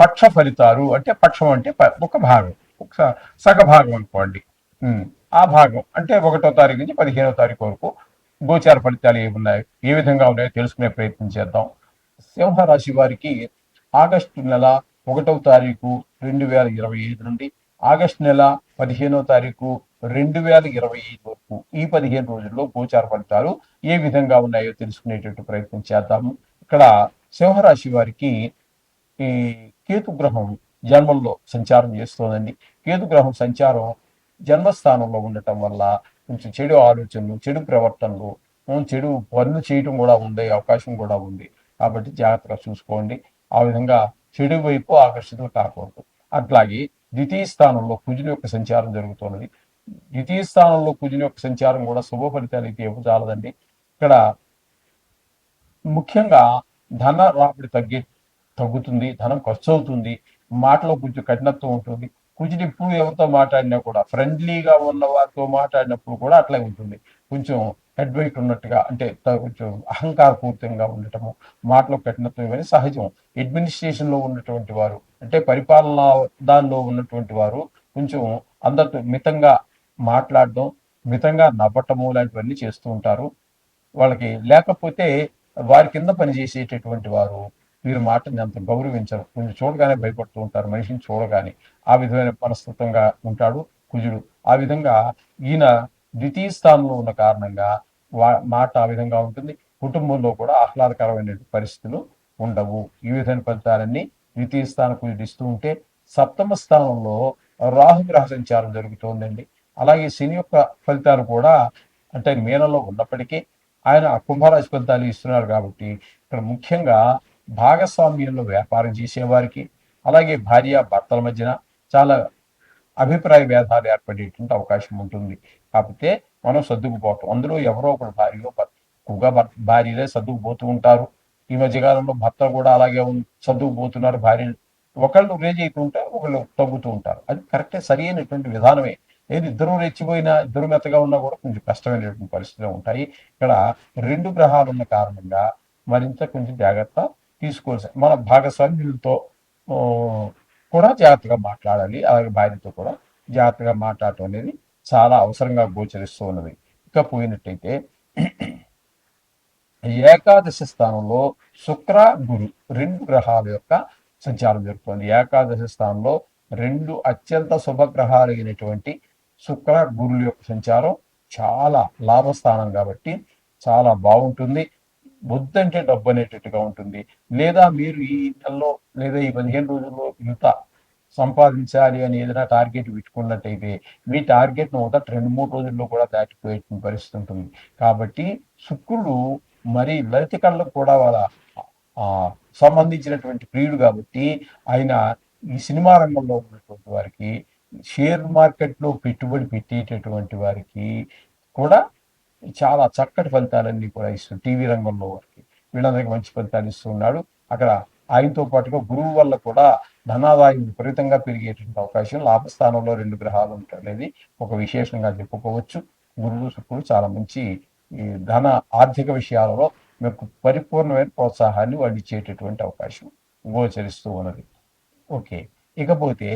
పక్ష ఫలితాలు అంటే పక్షం అంటే ఒక భాగం. ఒక సగ భాగం అనుకోండి. ఆ భాగం అంటే ఒకటో తారీఖు నుంచి పదిహేనో తారీఖు వరకు గోచార ఫలితాలు ఏమున్నాయి ఏ విధంగా ఉన్నాయో తెలుసుకునే ప్రయత్నం చేద్దాం. సింహరాశి వారికి ఆగస్టు నెల ఒకటవ తారీఖు రెండు వేల ఇరవై ఐదు నుండి ఆగస్టు నెల పదిహేనో తారీఖు రెండు వేల ఇరవై ఐదు వరకు ఈ పదిహేను రోజుల్లో గోచార ఫలితాలు ఏ విధంగా ఉన్నాయో తెలుసుకునేటట్టు ప్రయత్నం చేద్దాము. ఇక్కడ సింహరాశి వారికి ఈ కేతు గ్రహం జన్మంలో సంచారం చేస్తోందండి. కేతు గ్రహం సంచారం జన్మస్థానంలో ఉండటం వల్ల కొంచెం చెడు ఆలోచనలు చెడు ప్రవర్తనలు చెడు పనులు చేయటం కూడా ఉండే అవకాశం కూడా ఉంది. కాబట్టి జాగ్రత్తగా చూసుకోండి. ఆ విధంగా చెడు వైపు ఆకర్షితులు కాకూడదు. అట్లాగే ద్వితీయ స్థానంలో కుజుని యొక్క సంచారం జరుగుతున్నది. ద్వితీయ స్థానంలో కుజుని యొక్క సంచారం కూడా శుభ ఫలితాలు అయితే ఇవ్వజాలదండి ఇక్కడ ముఖ్యంగా ధన రాబడి తగ్గే తగ్గుతుంది ధనం ఖర్చు అవుతుంది మాటలో కొంచెం కఠినత్వం ఉంటుంది. కొంచెం ఇప్పుడు ఎవరితో మాట్లాడినా కూడా ఫ్రెండ్లీగా ఉన్న వారితో మాట్లాడినప్పుడు కూడా అట్లే ఉంటుంది. కొంచెం హెడ్ వెయిట్ ఉన్నట్టుగా అంటే కొంచెం అహంకారపూరితంగా ఉండటము మాటలో కఠినత్వం ఇవన్నీ సహజం. అడ్మినిస్ట్రేషన్లో ఉన్నటువంటి వారు అంటే పరిపాలన దానిలో ఉన్నటువంటి వారు కొంచెం అందరితో మితంగా మాట్లాడడం మితంగా నవ్వటము లాంటివన్నీ చేస్తూ ఉంటారు. వాళ్ళకి లేకపోతే వారి కింద పనిచేసేటటువంటి వారు వీరి మాటని అంత గౌరవించరు. కొంచెం చూడగానే భయపడుతూ ఉంటారు. మనిషిని చూడగానే ఆ విధమైన మనస్తత్వంగా ఉంటాడు కుజుడు. ఆ విధంగా ఈయన ద్వితీయ స్థానంలో ఉన్న కారణంగా వా- మాట ఆ విధంగా ఉంటుంది. కుటుంబంలో కూడా ఆహ్లాదకరమైన పరిస్థితులు ఉండవు. ఈ విధమైన ఫలితాలన్నీ ద్వితీయ స్థానం కుజుడు ఇస్తూ ఉంటే సప్తమ స్థానంలో రాహుగ్రహ సంచారం జరుగుతోందండి. అలాగే శని యొక్క ఫలితాలు కూడా అంటే మీనంలో ఉన్నప్పటికీ ఆయన కుంభరాశి ఫలితాలు ఇస్తున్నారు కాబట్టి ఇక్కడ ముఖ్యంగా భాగస్వామ్యంలో వ్యాపారం చేసేవారికి అలాగే భార్య భర్తల మధ్యన చాలా అభిప్రాయ భేదాలు ఏర్పడేటువంటి అవకాశం ఉంటుంది. కాకపోతే మనం సర్దుకుపోవటం అందులో ఎవరో ఒకరు భార్యలో భర్త ఎక్కువగా భర్త భార్యలే సర్దుకుపోతూ ఉంటారు. ఈ మధ్య కాలంలో భర్త కూడా అలాగే సర్దుకుపోతున్నారు. భార్య ఒకళ్ళు రేజ్ అవుతుంటే ఒకళ్ళు తగ్గుతూ ఉంటారు. అది కరెక్టే సరి అయినటువంటి విధానమే. ఏది ఇద్దరు రెచ్చిపోయినా ఇద్దరు మెత్తగా ఉన్నా కూడా కొంచెం కష్టమైనటువంటి పరిస్థితులు ఉంటాయి. ఇక్కడ రెండు గ్రహాలు ఉన్న కారణంగా మరింత కొంచెం జాగ్రత్త తీసుకోవాల్సి మన భాగస్వామ్యులతో కూడా జాగ్రత్తగా మాట్లాడాలి. అలాగే భార్యతో కూడా జాగ్రత్తగా మాట్లాడటం అనేది చాలా అవసరంగా గోచరిస్తూ ఉన్నది. ఇక పోయినట్టయితే ఏకాదశి స్థానంలో శుక్ర గురు రెండు గ్రహాల యొక్క సంచారం జరుగుతుంది. ఏకాదశి స్థానంలో రెండు అత్యంత శుభగ్రహాలు అయినటువంటి శుక్ర గురుల యొక్క సంచారం చాలా లాభస్థానం కాబట్టి చాలా బాగుంటుంది. వద్దంటే డబ్బు అనేటట్టుగా ఉంటుంది. లేదా మీరు ఈ నెలలో లేదా ఈ పదిహేను రోజుల్లో ఇంత సంపాదించాలి అని ఏదైనా టార్గెట్ పెట్టుకున్నట్టయితే మీ టార్గెట్ను మొదట రెండు మూడు రోజుల్లో కూడా దాటిపోయే పరిస్థితి ఉంటుంది. కాబట్టి శుక్రుడు మరి లలిత కళ్ళకు కూడా వాళ్ళ సంబంధించినటువంటి ప్రియుడు కాబట్టి ఆయన ఈ సినిమా రంగంలో ఉన్నటువంటి వారికి షేర్ మార్కెట్లో పెట్టుబడి పెట్టేటటువంటి వారికి కూడా చాలా చక్కటి ఫలితాలన్నీ కూడా ఇస్తుంది టీవీ రంగంలో వారికి. వీళ్ళందరికీ మంచి ఫలితాలు ఇస్తున్నాడు అక్కడ ఆయనతో పాటుగా గురువు వల్ల కూడా ధనాదాయం విపరీతంగా పెరిగేటువంటి అవకాశం లాభస్థానంలో రెండు గ్రహాలు ఉంటాయి అనేది ఒక విశేషంగా చెప్పుకోవచ్చు. గురువు శుక్రుడు చాలా మంచి ఈ ధన ఆర్థిక విషయాలలో మీకు పరిపూర్ణమైన ప్రోత్సాహాన్ని వాళ్ళు ఇచ్చేటటువంటి అవకాశం గోచరిస్తూ ఉన్నది. ఓకే. ఇకపోతే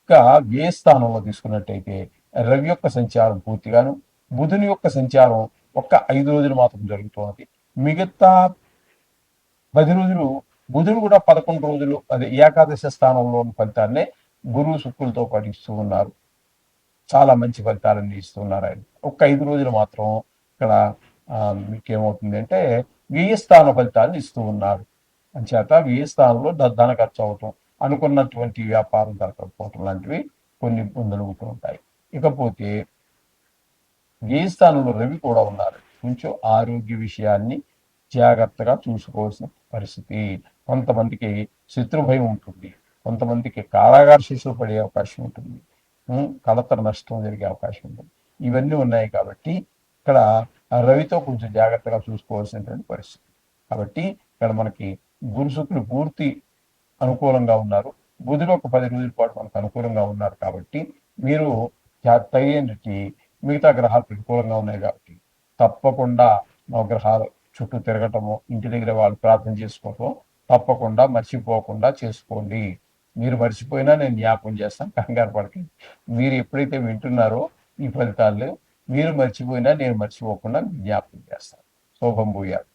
ఇంకా వ్యయ స్థానంలో తీసుకున్నట్టయితే రవి యొక్క సంచారం పూర్తిగాను బుధుని యొక్క సంచారం ఒక్క ఐదు రోజులు మాత్రం జరుగుతున్నది మిగతా పది రోజులు బుధుడు కూడా పదకొండు రోజులు అదే ఏకాదశ స్థానంలో ఉన్న ఫలితాన్నే గురువు శుక్రులతో పాటు ఇస్తూ ఉన్నారు. చాలా మంచి ఫలితాలన్నీ ఇస్తున్నారు ఆయన. ఒక్క ఐదు రోజులు మాత్రం ఇక్కడ మీకేమవుతుంది మీకు అంటే వ్యయస్థాన ఫలితాలను ఇస్తూ ఉన్నారు. అంచేత వ్యయ స్థానంలో ద- ధన ఖర్చు అవటం అనుకున్నటువంటి వ్యాపారం దొరకకపోవటం లాంటివి కొన్ని ఇబ్బందులు ఉంటూ ఉంటాయి. ఇకపోతే వ్యయ స్థానంలో రవి కూడా ఉన్నారు? కొంచెం ఆరోగ్య విషయాన్ని జాగ్రత్తగా చూసుకోవాల్సిన పరిస్థితి. కొంతమందికి శత్రు భయం ఉంటుంది. కొంతమందికి కారాగార శిశువు పడే అవకాశం ఉంటుంది. కలతర నష్టం జరిగే అవకాశం ఉంటుంది. ఇవన్నీ ఉన్నాయి కాబట్టి ఇక్కడ రవితో కొంచెం జాగ్రత్తగా చూసుకోవాల్సినటువంటి పరిస్థితి. కాబట్టి ఇక్కడ మనకి గురు పూర్తి అనుకూలంగా ఉన్నారు. బుధుడు ఒక పది రోజుల పాటు మనకు అనుకూలంగా ఉన్నారు కాబట్టి మీరు జా- మిగతా గ్రహాలు ప్రతికూలంగా ఉన్నాయి కాబట్టి తప్పకుండా నవగ్రహాలు చుట్టూ తిరగటము ఇంటి దగ్గర వాళ్ళు ప్రార్థన చేసుకోవటం తప్పకుండా మర్చిపోకుండా చేసుకోండి. మీరు మర్చిపోయినా నేను జ్ఞాపకం చేస్తాను కంగారు పడకండి. మీరు ఎప్పుడైతే వింటున్నారో ఈ ఫలితాలు మీరు మర్చిపోయినా నేను మర్చిపోకుండా జ్ఞాపకం చేస్తాను. శోభం భూయాలు